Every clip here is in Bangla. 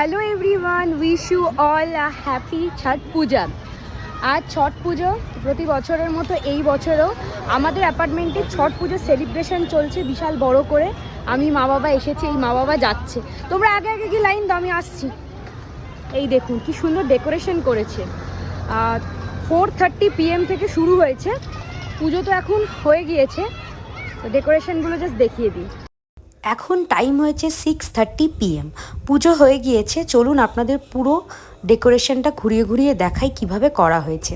Hello everyone wish you all a happy Chhath Puja আজ ছট পুজো প্রতি বছরের মতো এই বছরেও আমাদের অ্যাপার্টমেন্টে ছট পুজোর সেলিব্রেশন চলছে বিশাল বড় করে। আমি মা বাবা এসেছি, এই মা বাবা যাচ্ছে। তোমরা আগে আগে কি লাইন দাও, আমি আসছি। এই দেখুন, কি সুন্দর ডেকোরেশন করেছে। ফোর থার্টি পিএম থেকে শুরু হয়েছে। পুজো তো এখন হয়ে গিয়েছে। তো ডেকোরেশনগুলো জাস্ট দেখিয়ে দিই। এখন টাইম হয়েছে সিক্স থার্টি পিএম পুজো হয়ে গিয়েছে, চলুন আপনাদের পুরো ডেকোরেশনটা ঘুরিয়ে ঘুরিয়ে দেখাই কীভাবে করা হয়েছে।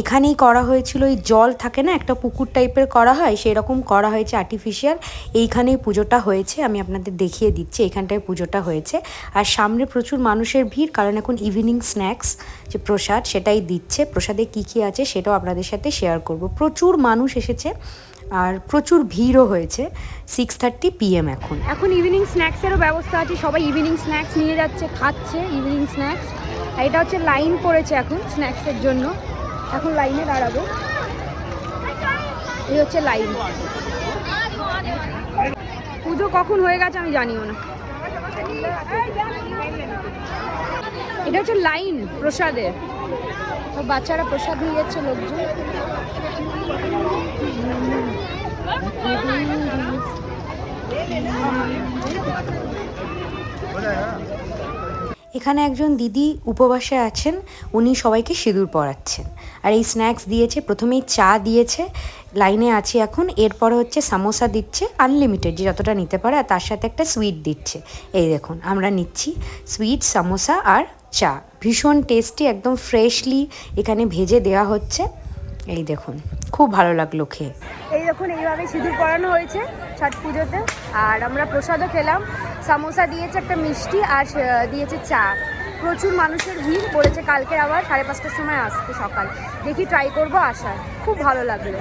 এখানেই করা হয়েছিল ওই জল থাকে না, একটা পুকুর টাইপের করা হয় সেই রকম করা হয়েছে আর্টিফিশিয়াল এইখানেই পুজোটা হয়েছে, আমি আপনাদের দেখিয়ে দিচ্ছি, এখানটায় পুজোটা হয়েছে। আর সামনে প্রচুর মানুষের ভিড়, কারণ এখন ইভিনিং স্ন্যাক্স যে প্রসাদ, সেটাই দিচ্ছে। প্রসাদে কী কী আছে, সেটাও আপনাদের সাথে শেয়ার করব। প্রচুর মানুষ এসেছে আর প্রচুর ভিড়ও হয়েছে সিক্স থার্টি পিএম এখন। এখন ইভিনিং স্ন্যাক্সেরও ব্যবস্থা আছে, সবাই ইভিনিং স্ন্যাক্স নিয়ে যাচ্ছে, খাচ্ছে ইভিনিং স্ন্যাক্স আর এটা হচ্ছে লাইন পড়েছে এখন স্ন্যাক্সের জন্য। এখন লাইনে দাঁড়াবো। এই হচ্ছে লাইন পুজো কখন হয়ে গেছে আমি জানিও না। এটা হচ্ছে লাইন প্রসাদের বাচ্চারা প্রসাদ নিয়ে যাচ্ছে লোকজন। এখানে একজন দিদি উপবাসে আছেন, উনি সবাইকে সিঁদুর পরাচ্ছেন। আর এই স্ন্যাক্স দিয়েছে, প্রথমেই চা দিয়েছে, লাইনে আছি এখন, এরপরে হচ্ছে সামোসা দিচ্ছে আনলিমিটেড যে যতটা নিতে পারে, আর তার সাথে একটা সুইট দিচ্ছে। এই দেখুন, আমরা নিচ্ছি সুইট সামোসা আর চা। ভীষণ টেস্টি একদম ফ্রেশলি এখানে ভেজে দেওয়া হচ্ছে। এই দেখুন, খুব ভালো লাগল খেয়ে। এই দেখুন, এইভাবে সিঁদুর পরানো হয়েছে, ছট পুজোতে। আর আমরা প্রসাদও খেলাম। সামোসা দিয়েছে একটা মিষ্টি আর দিয়েছে চা। প্রচুর মানুষের ভিড় পড়েছে কালকে আবার, সাড়ে পাঁচটার সময় আসতে সকাল। দেখি ট্রাই করব আসার খুব ভালো লাগল।